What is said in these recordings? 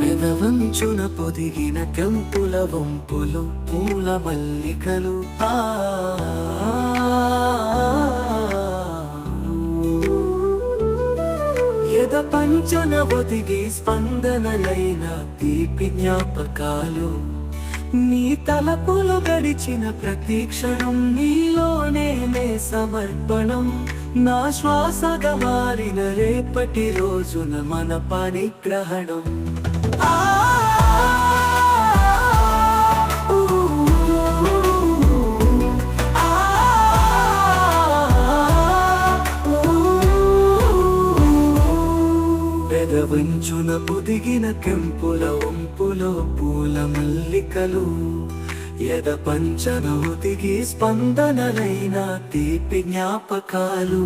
పెదవంచున పొదిగిన కంపుల వంపులు పూల మల్లికలు. ఆ. ఎద పంచన ఒదిగి స్పందనలైన తీపి జ్ఞాపకాలు. నీ తలపులు గడిచిన ప్రతి క్షణం నీలోనే నే సమర్పణం. నా శ్వాసగా మారిన రేపటి రోజున మన పరిగ్రహణం. ఆ పెదవంచున పొదిగిన కెంపుల ఒంపులో పూల మల్లికలు. ఎద పంచన ఒదిగి స్పందనలైన తీపి జ్ఞాపకాలు.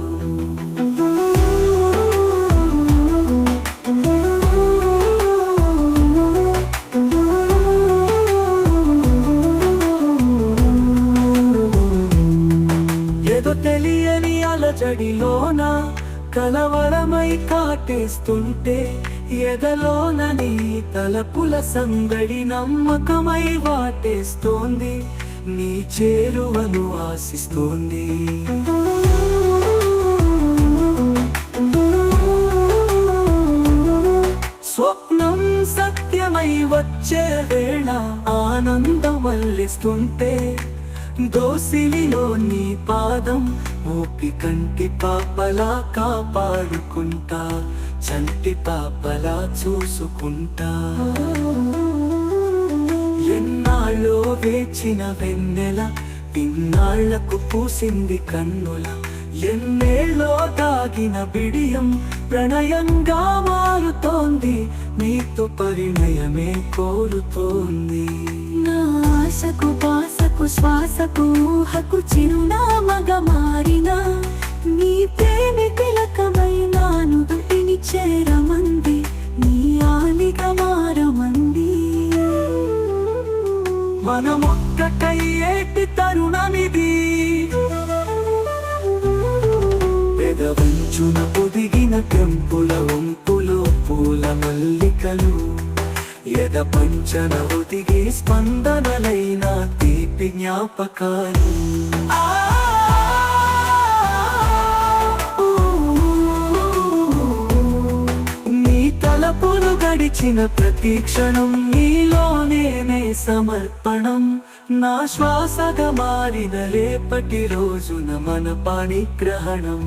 ఏదో తెలియని అలజడిలోన కలవరమై కాటేస్తుంటే ఎదలోన నీ తలపుల సందడి నమ్మకమై వాటేస్తోంది నీ చేరువను ఆశిస్తోంది. స్వప్నం సత్యమై వచ్చే వేళ ఆనందం వల్లిస్తుంటే దోసిలిలో నీ పాదం ఊపి కంటి పాపలా కాపాడుకుంటా చంటి పాపలా చూసుకుంటా. ఎన్నాళ్ళో వేచిన వెన్నెల ఇన్నాళ్ళకు పూసింది కన్నుల ఎన్నేళ్ళో దాగిన బిడియం ప్రణయంగా మారుతోంది నీతో పరిణయమే కోరుతోంది. శ్వాసకు ఊహకు చిరునామగా మారిన నీ ప్రేమి తిలకమై నాను దుటిని చేరమంది నీ ఆలిగా మారమంది. మనమొక్కటై ఏటి తరుణమిది పెదవంచున పొదిగిన పెంపుల వంపులో పూల మల్లికలు. ఎద పంచన ఒదిగి స్పందనలైన తీపి జ్ఞాపకాలు. నీ తలపులు గడిచిన ప్రతి క్షణం నీలోనే నే సమర్పణం. నా శ్వాసగా మారిన రేపటి రోజున మన పాణిగ్రహణం